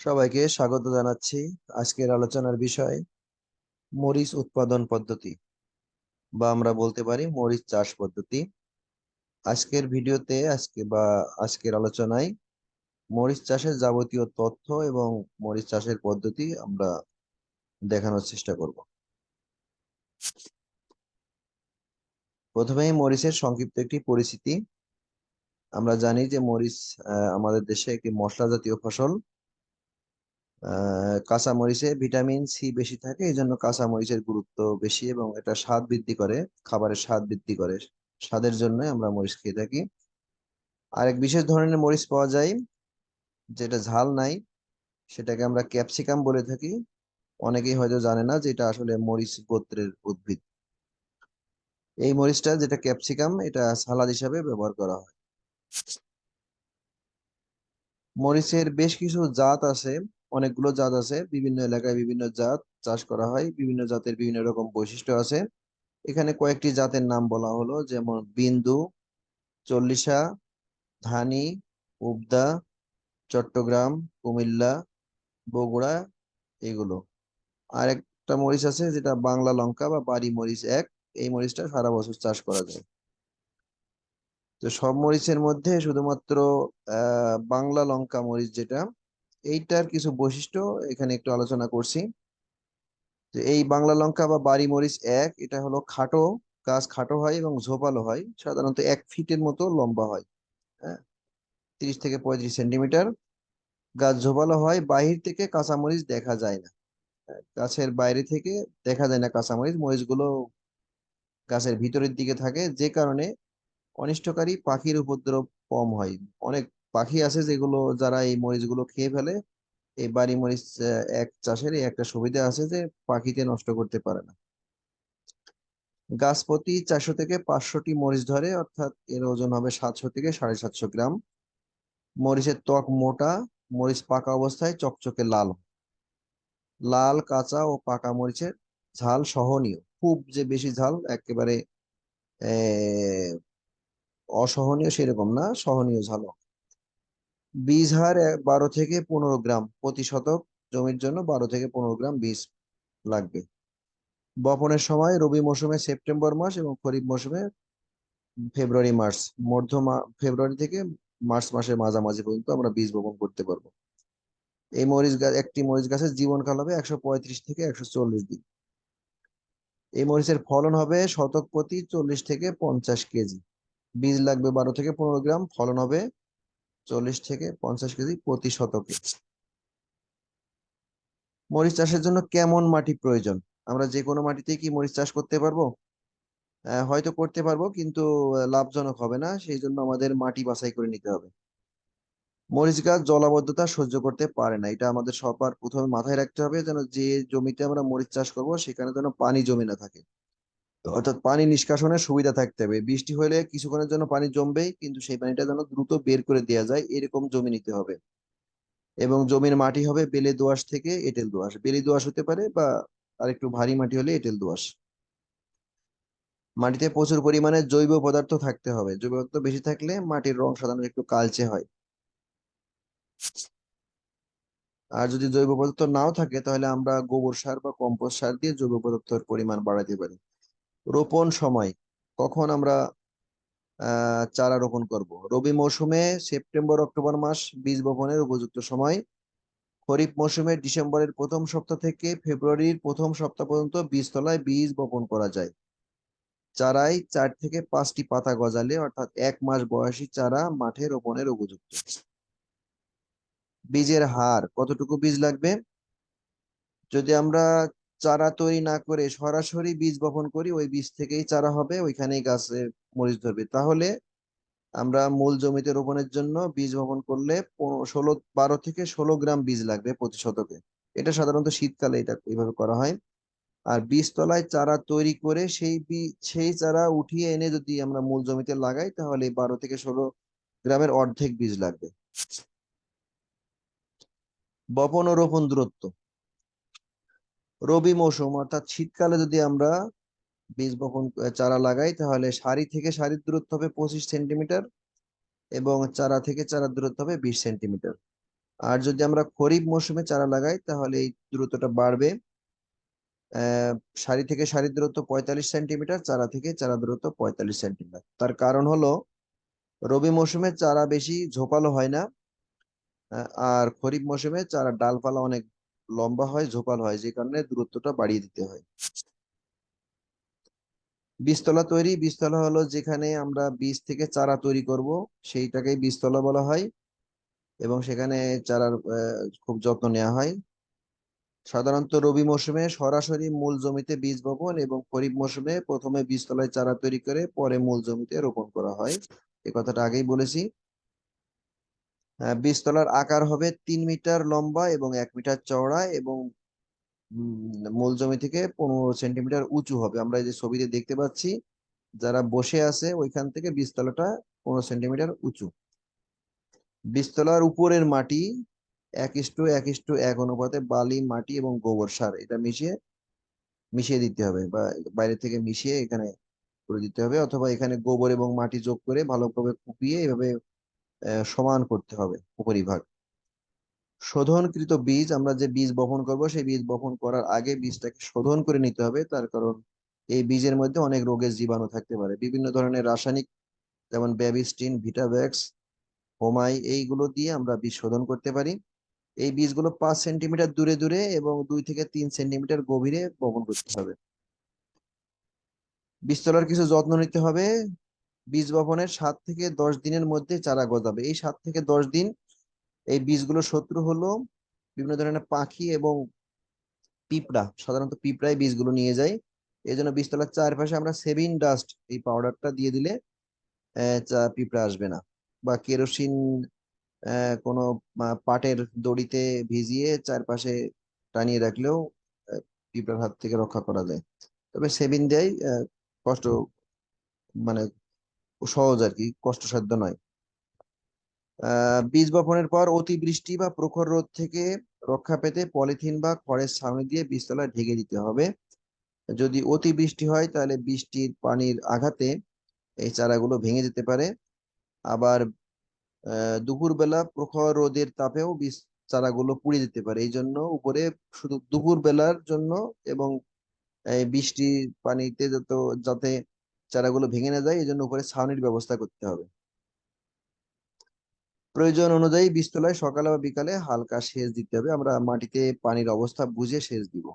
সবাইকে স্বাগত জানাচ্ছি আজকের আলোচনার বিষয় মরিচ উৎপাদন পদ্ধতি বা আমরা বলতে পারি মরিচ চাষ পদ্ধতি। আজকের ভিডিওতে আজকে বা আজকের আলোচনায় মরিচ চাষের যাবতীয় তথ্য এবং মরিচ চাষের পদ্ধতি আমরা দেখানোর চেষ্টা করব। প্রথমেই মরিচের সংক্ষিপ্ত একটি পরিচিতি। আমরা জানি যে মরিচ আমাদের দেশে একটি মশলা জাতীয় ফসল। আহ, কাঁচা ভিটামিন সি বেশি থাকে এই জন্য কাঁচা মরিচের গুরুত্ব বেশি এবং এটা স্বাদ বৃদ্ধি করে খাবারের স্বাদ বৃদ্ধি করে। স্বাদের জন্য আমরা মরিচ খেয়ে থাকি। আর এক বিশেষ ধরনের মরিচ পাওয়া যায় যেটা ঝাল নাই সেটাকে আমরা ক্যাপসিকাম বলে থাকি। অনেকেই হয়তো জানে না যে এটা আসলে মরিচ গোত্রের উদ্ভিদ। এই মরিচটা যেটা ক্যাপসিকাম এটা সালাদ হিসাবে ব্যবহার করা হয়। মরিচের বেশ কিছু জাত আছে অনেকগুলো জাত আছে, বিভিন্ন এলাকায় বিভিন্ন জাত চাষ করা হয়, বিভিন্ন জাতের বিভিন্ন রকম বৈশিষ্ট্য আছে। এখানে কয়েকটি জাতের নাম বলা হলো, যেমন বিন্দু, চল্লিশা, ধানি, উবদা, চট্টগ্রাম, কুমিল্লা, বগুড়া, এগুলো। আর একটা মরিচ আছে যেটা বাংলা লঙ্কা বা বাড়ি মরিচ এক, এই মরিচটা সারা বছর চাষ করা যায়। তো সব মরিচের মধ্যে শুধুমাত্র বাংলা লঙ্কা মরিচ যেটা এইটার কিছু বৈশিষ্ট্য এখানে একটু আলোচনা করছি। যে এই বাংলা লঙ্কা বা বাড়ি মরিচ এক এটা হলো খাটো গাছ খাটো হয় এবং ঝোপালো হয় সাধারণত এক ফিটের মতো লম্বা হয় হ্যাঁ? তিরিশ থেকে পঁয়ত্রিশ সেন্টিমিটার। গাছ ঝোপালো হয় বাহির থেকে কাঁচামরিচ দেখা যায় না হ্যাঁ, গাছের বাইরে থেকে দেখা যায় না কাঁচামরিচ মরিচগুলো গাছের ভিতরের দিকে থাকে যে কারণে অনিষ্টকারী পাখির উপদ্রব কম হয় অনেক পাখি আছে যেগুলো যারা এই মরিচগুলো খেয়ে ফেলে, এই বাড়ি মরিচ এক চাষের একটা সুবিধা আছে যে পাখিতে নষ্ট করতে পারে না। গাছ প্রতি চারশো থেকে পাঁচশোটি মরিচ ধরে, অর্থাৎ এর ওজন হবে সাতশো থেকে সাড়ে সাতশো গ্রাম। মরিচের ত্বক মোটা, মরিচ পাকা অবস্থায় চকচকে লাল। লাল, কাঁচা ও পাকা মরিচের ঝাল সহনীয়। খুব যে বেশি ঝাল একেবারে অসহনীয় সেরকম না, সহনীয় ঝাল বীজ হার বারো থেকে পনেরো গ্রাম প্রতি শতক জমির জন্য বারো থেকে পনেরো গ্রাম বীজ লাগবে। বপনের সময় রবি মৌসুমে সেপ্টেম্বর মাস এবং খরিফ মৌসুমে ফেব্রুয়ারি, মার্চ। মধ্য ফেব্রুয়ারি থেকে মার্চ মাসের মাঝামাঝি পর্যন্ত আমরা বীজ বপন করতে পারব। এই মরিচ গাছ একটি মরিচ গাছের জীবনকাল হবে একশো পঁয়ত্রিশ থেকে একশো চল্লিশ দিন। এই মরিচের ফলন হবে শতক প্রতি চল্লিশ থেকে পঞ্চাশ কেজি। বীজ লাগবে বারো থেকে পনেরো গ্রাম, ফলন হবে চল্লিশ থেকে পঞ্চাশ কেজি প্রতি শতকে। মরিচ চাষের জন্য কেমন মাটি প্রয়োজন? আমরা যে কোনো মাটিতেই কি মরিচ চাষ করতে পারব? হয়তো করতে পারব, কিন্তু লাভজনক হবে না, সেই জন্য আমাদের মাটি বাছাই করে নিতে হবে। মরিচ গাছ জলাবদ্ধতা সহ্য করতে পারে না, এটা আমাদের সবার প্রথমে মাথায় রাখতে হবে, যেন যে জমিতে আমরা মরিচ চাষ করব, সেখানে যেন পানি জমে না থাকে। অর্থাৎ পানি নিষ্কাশনের সুবিধা থাকতে হবে। বৃষ্টি হলে কিছুক্ষণের জন্য পানি জমবেই, কিন্তু সেই পানিটা যেন দ্রুত বের করে দেওয়া যায়, এরকম জমি নিতে হবে। এবং জমির মাটি হবে বেলে দোআঁশ থেকে এঁটেল দোআঁশ। বেলে দোয়াশ হতে পারে বা আরেকটু ভারী মাটি হলে এঁটেল দোআঁশ। মাটিতে প্রচুর পরিমাণে জৈব পদার্থ থাকতে হবে। জৈব পদার্থ বেশি থাকলে মাটির রং সাধারণত একটু কালচে হয়। আর যদি জৈব পদার্থ নাও থাকে, তাহলে আমরা গোবর সার বা কম্পোস্ট সার দিয়ে জৈব পদার্থের পরিমাণ বাড়াতে পারি। রোপণ সময়, কখন আমরা চারা রোপণ করব? রবি মৌসুমে সেপ্টেম্বর, অক্টোবর মাস বীজ বপনের উপযুক্ত সময়। খরিফ মৌসুমে ডিসেম্বরের প্রথম সপ্তাহ থেকে ফেব্রুয়ারির প্রথম সপ্তাহ পর্যন্ত বীজতলায় বীজ বপন করা যায়। চারায় চার থেকে পাঁচটি পাতা গজালে, অর্থাৎ এক মাস বয়সী চারা মাঠে রোপণের উপযুক্ত। বীজের হার, কতটুকু বীজ লাগবে? যদি আমরা চারা তৈরি না করে সরাসরি বীজ বপন করি, ওই বীজ থেকেই চারা হবে, ওইখানেই গাছে মরিচ ধরবে। তাহলে আমরা মূল জমিতে রোপণের জন্য বীজ বপন করলে ষোলো, বারো থেকে ষোলো গ্রাম বীজ লাগবে প্রতি শতকে। এটা সাধারণত শীতকালে এটা এইভাবে করা হয়। আর বীজতলায় চারা তৈরি করে সেই বীজ সেই চারা উঠিয়ে এনে যদি আমরা মূল জমিতে লাগাই, তাহলে বারো থেকে ষোলো গ্রামের অর্ধেক বীজ লাগবে। বপন ও রোপণ দূরত্ব। রবি মৌসুম, অর্থাৎ শীতকালে যদি আমরা বীজ বপন চারা লাগাই, তাহলে সারি থেকে সারির দূরত্ব হবে পঁচিশ সেন্টিমিটার এবং চারা থেকে চারার দূরত্ব হবে বিশ সেন্টিমিটার। আর যদি আমরা খরিফ মৌসুমে চারা লাগাই, তাহলে এই দূরত্বটা বাড়বে। সারি থেকে সারির দূরত্ব পঁয়তাল্লিশ সেন্টিমিটার, চারা থেকে চারা দূরত্ব পঁয়তাল্লিশ সেন্টিমিটার। তার কারণ হলো, রবি মৌসুমে চারা বেশি ঝোপালো হয় না আর খরিফ মৌসুমে চারা ডালপালা অনেক লম্বা হয়, ঝোপাল হয়, যে কারণে দূরত্বটা বাড়িয়ে দিতে হয়। বীজতলা তৈরি, বীজতলা হলো যেখানে আমরা বীজ থেকে চারা তৈরি করব, সেইটাকেই বীজতলা বলা হয় এবং সেখানে চারার খুব যত্ন নেওয়া হয়। সাধারণত রবি মৌসুমে সরাসরি মূল জমিতে বীজ বপন এবং খরিফ মৌসুমে প্রথমে বীজতলায় চারা তৈরি করে পরে মূল জমিতে রোপণ করা হয়। এ কথাটা আগেই বলেছি। বীজতলার আকার হবে তিন মিটার লম্বা এবং এক মিটার চওড়া এবং মূল জমি থেকে পনেরো সেন্টিমিটার উঁচু হবে। আমরা এই যে ছবিতে দেখতে পাচ্ছি, যারা বসে আছে ওইখান থেকে বীজতলাটা পনেরো সেন্টিমিটার উঁচু। বীজতলার উপরের মাটি এক ইস্টু এক ইস্টু এক অনুপাতে বালি, মাটি এবং গোবর সার। এটা মিশিয়ে মিশিয়ে দিতে হবে বা বাইরে থেকে মিশিয়ে এখানে করে দিতে হবে অথবা এখানে গোবর এবং মাটি যোগ করে ভালোভাবে কুপিয়ে এভাবে সমান করতে হবে উপরিভাগ। শোধনকৃত বীজ, আমরা যে বীজ বপন করব, সেই বীজ বপন করার আগে বীজটাকে শোধন করে নিতে হবে। তার কারণ এই বীজের মধ্যে অনেক রোগের জীবাণু থাকতে পারে। বিভিন্ন ধরনের রাসায়নিক, যেমন ব্যাবিস্টিন, ভিটাভ্যাক্স, হোমাই, এইগুলো দিয়ে আমরা বীজ শোধন করতে পারি। এই বীজগুলো পাঁচ সেন্টিমিটার দূরে দূরে এবং দুই থেকে তিন সেন্টিমিটার গভীরে বপন করতে হবে। বীজতলার কিছু যত্ন নিতে হবে। বীজ বপনের সাত থেকে দশ দিনের মধ্যে চারা গজাবে। এই সাত থেকে দশ দিন এই বীজগুলো শত্রু হলো বিভিন্ন ধরনের পাখি এবং পিঁপড়া। সাধারণত পিঁপড়াই বীজগুলো নিয়ে যায়। এই জন্য বীজতলার চারপাশে আমরা সেভিন ডাস্ট এই পাউডারটা দিয়ে দিলে পিঁপড়া আসবে না। বা কেরোসিন কোনো পাটের দড়িতে ভিজিয়ে চারপাশে টানিয়ে রাখলেও পিঁপড়ার হাত থেকে রক্ষা করা যায়। তবে সেভিন দেয় কষ্ট মানে সহজ আর কি, কষ্টসাধ্য নয়। বীজ বপনের পর অতিবৃষ্টি বা প্রখর রোদ থেকে রক্ষা পেতে পলিথিন বা খড়ের ছাউনি দিয়ে বীজতলা ঢেকে দিতে হবে। যদি অতিবৃষ্টি হয়, তাহলে বৃষ্টির পানির আঘাতে এই চারাগুলো ভেঙে যেতে পারে। আবার দুপুরবেলা প্রখর রোদের তাপেও বীজ চারাগুলো পুড়ে যেতে পারে। এই জন্য উপরে শুধু দুপুর বেলার জন্য এবং বৃষ্টির পানিতে যত, যাতে চারাগুলো ভেঙে না যায় এই জন্য উপরে ছাউনির ব্যবস্থা করতে হবে। প্রয়োজন অনুযায়ী বীজতলায় সকালে বা বিকালে হালকা সেচ দিতে হবে। আমরা মাটিতে পানির অবস্থা বুঝে সেচ দিব।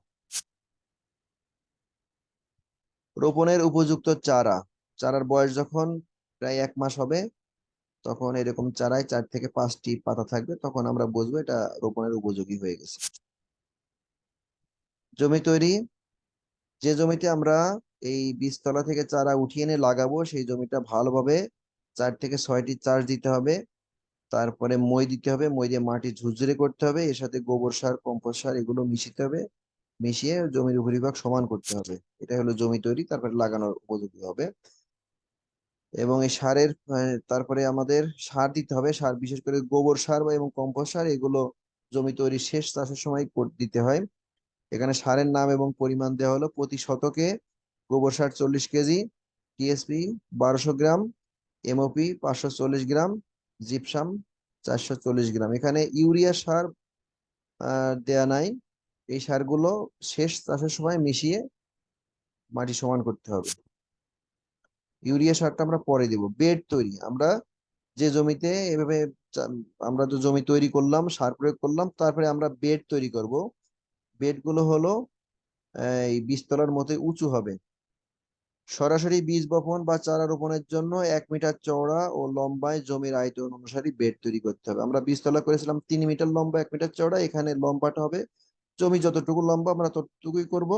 রোপণের উপযুক্ত চারা। চারার বয়স যখন প্রায় এক মাস হবে, তখন এরকম চারায় চার থেকে পাঁচটি পাতা থাকবে, তখন আমরা বুঝব এটা রোপণের উপযোগী হয়ে গেছে। জমি তৈরি। যে জমিতে আমরা এই বীজতলা থেকে চারা উঠিয়ে এনে লাগাবো, সেই জমিটা ভালোভাবে চার থেকে ছয়টি চাষ দিতে হবে। তারপরে মই দিতে হবে, মই দিয়ে মাটি ঝুরঝুরে করতে হবে, এর সাথে গোবর সার, কম্পোস্ট সার এগুলো মিশিতে হবে, মিশিয়ে জমির উপরিভাগ সমান করতে হবে। এটা হলো জমি তৈরি, তারপরে লাগানোর উপযোগী হবে। এবং এই সারের তারপরে আমাদের সার দিতে হবে, সার বিশেষ করে গোবর সার বা এবং কম্পোস্ট সার, এগুলো জমি তৈরি শেষ চাষের সময় দিতে হয়। এখানে সারের নাম এবং পরিমাণ দেওয়া হলো প্রতি শতকে গোবর সার চল্লিশ কেজি, টিএসপি বারোশো গ্রাম, এমওপি পাঁচশো চল্লিশ গ্রাম, জিপসাম চারশো চল্লিশ গ্রাম। এখানে ইউরিয়া সার দেয়া নাই। এই সারগুলো শেষ চাষের সময় মিশিয়ে মাটি সমান করতে হবে। ইউরিয়া সারটা আমরা পরে দিব। বেড তৈরি। আমরা যে জমিতে এভাবে আমরা তো জমি তৈরি করলাম, সার প্রয়োগ করলাম, তারপরে আমরা বেড তৈরি করব। বেডগুলো হলো এই বীজতলার মতো উঁচু হবে। সরাসরি বীজ বপন বা চারা রোপণের জন্য এক মিটার চওড়া ও লম্বায় জমির আয়তন অনুসারে বেড তৈরি করতে হবে। আমরা বীজতলা করেছিলাম তিন মিটার লম্বা, এক মিটার চওড়া। এখানে লম্বাটা হবে, জমি যতটুকু লম্বা আমরা ততটুকুই করব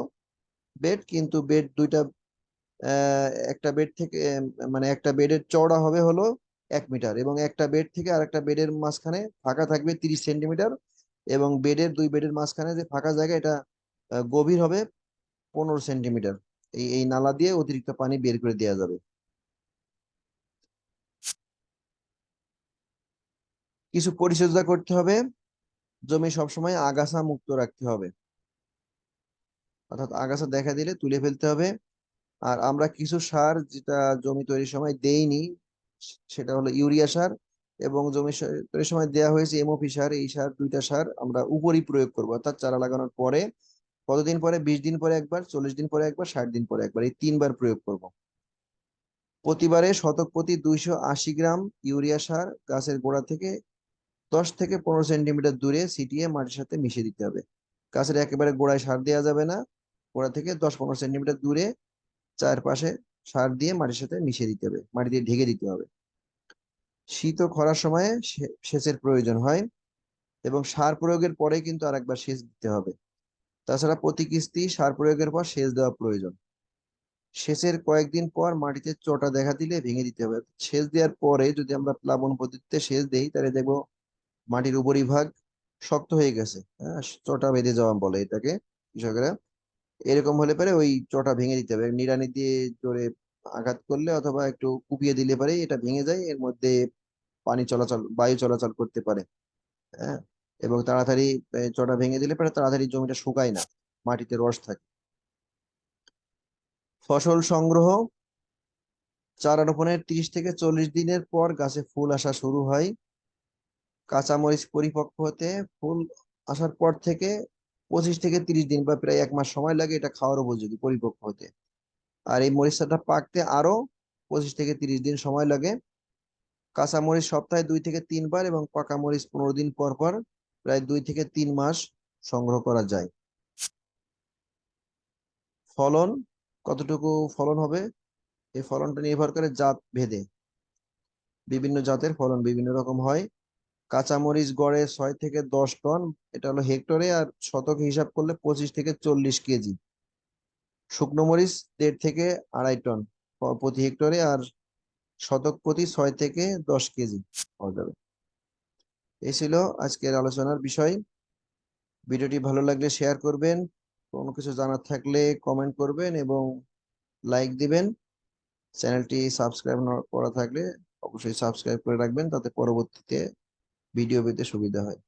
বেড, কিন্তু বেড দুইটা একটা বেড থেকে মানে একটা বেডের চওড়া হবে হলো এক মিটার এবং একটা বেড থেকে আর একটা বেডের মাঝখানে ফাঁকা থাকবে তিরিশ সেন্টিমিটার এবং বেডের দুই বেডের মাঝখানে যে ফাঁকা জায়গা, এটা গভীর হবে পনেরো সেন্টিমিটার। এই এই নালা দিয়ে অতিরিক্ত পানি বের করে দেওয়া যাবে। কিছু পরিচর্যা করতে হবে। জমি সবসময় আগাছা মুক্ত রাখতে হবে। অর্থাৎ আগাছা দেখা দিলে তুলে ফেলতে হবে। আর আমরা কিছু সার যেটা জমি তৈরির সময় দেইনি, সেটা হলো ইউরিয়া সার এবং জমি তৈরির সময় দেওয়া হয়েছে এমওপি সার। এই সার, দুইটা সার আমরা উপরই প্রয়োগ করব। অর্থাৎ চারা লাগানোর পরে কতদিন পরে? বিশ দিন পরে একবার, চল্লিশ দিন পরে একবার, ষাট দিন পরে একবার। এই তিনবার প্রয়োগ করব। প্রতিবারে শতক প্রতি দুইশো আশি গ্রাম ইউরিয়া সার গাছের গোড়া থেকে দশ থেকে পনেরো সেন্টিমিটার দূরে ছিটিয়ে মাটির সাথে মিশিয়ে দিতে হবে। গাছের একেবারে গোড়ায় সার দেওয়া যাবে না। গোড়া থেকে দশ পনেরো সেন্টিমিটার দূরে চারপাশে সার দিয়ে মাটির সাথে মিশিয়ে দিতে হবে। মাটি দিয়ে ঢেকে দিতে হবে। শীত ও খরার সময়ে সেচের প্রয়োজন হয় এবং সার প্রয়োগের পরে কিন্তু আরেকবার সেচ দিতে হবে। তাছাড়া প্রতি কিস্তি সার প্রয়োগের পর সেচ দেওয়া প্রয়োজন। সেচের কয়েকদিন পর মাটিতে চটা দেখা দিলে ভেঙে দিতে হবে। সেচ দেওয়ার পরে যদি আমরা প্লাবন পদ্ধতিতে সেচ দেই, তাহলে দেখব মাটির উপরিভাগ শক্ত হয়ে গেছে। হ্যাঁ চটা বেঁধে যাওয়া বলে এটাকে কৃষকেরা। এরকম হলে পরে ওই চটা ভেঙে দিতে হবে। নিড়ানি দিয়ে জোরে আঘাত করলে অথবা একটু কুপিয়ে দিলে পরে এটা ভেঙে যায়। এর মধ্যে পানি চলাচল, বায়ু চলাচল করতে পারে। হ্যাঁ এবং তাড়াতাড়ি চটা ভেঙে দিলে পরে তাড়াতাড়ি জমিটা শুকায় না, মাটিতে রস থাকে। ফসল সংগ্রহ, চারা রোপণের তিরিশ থেকে চল্লিশ দিনের পর গাছে ফুল আসা শুরু হয়। কাঁচামরিচ পরিপক্ক হতে ফুল আসার পর থেকে পঁচিশ থেকে তিরিশ দিন বা প্রায় এক মাস সময় লাগে এটা খাওয়ার উপযোগী, পরিপক্ক হতে। আর এই মরিচটা পাকতে আরও পঁচিশ থেকে তিরিশ দিন সময় লাগে। কাঁচামরিচ সপ্তাহে দুই থেকে তিনবার এবং পাকা মরিচ পনেরো দিন পর পর প্রায় দুই থেকে তিন মাস সংগ্রহ করা যায়। ফলন, কতটুকু ফলন হবে? এই ফলনটা নির্ভর করে জাত ভেদে। বিভিন্ন জাতের ফলন বিভিন্ন রকম হয়। কাঁচামরিচ গড়ে ছয় থেকে দশ টন, এটা হলো হেক্টরে, আর শতক হিসাব করলে পঁচিশ থেকে চল্লিশ কেজি। শুকনো মরিচ দেড় থেকে আড়াই টন প্রতি হেক্টরে, আর শতক প্রতি ছয় থেকে দশ কেজি পাওয়া যাবে। এই ছিল আজকের আলোচনার বিষয়। ভিডিওটি ভালো লাগলে শেয়ার করবেন, কোনো কিছু জানার থাকলে কমেন্ট করবেন এবং লাইক দিবেন। চ্যানেলটি সাবস্ক্রাইব করা থাকলে অবশ্যই সাবস্ক্রাইব করে রাখবেন, তাতে পরবর্তীতে ভিডিও পেতে সুবিধা হয়।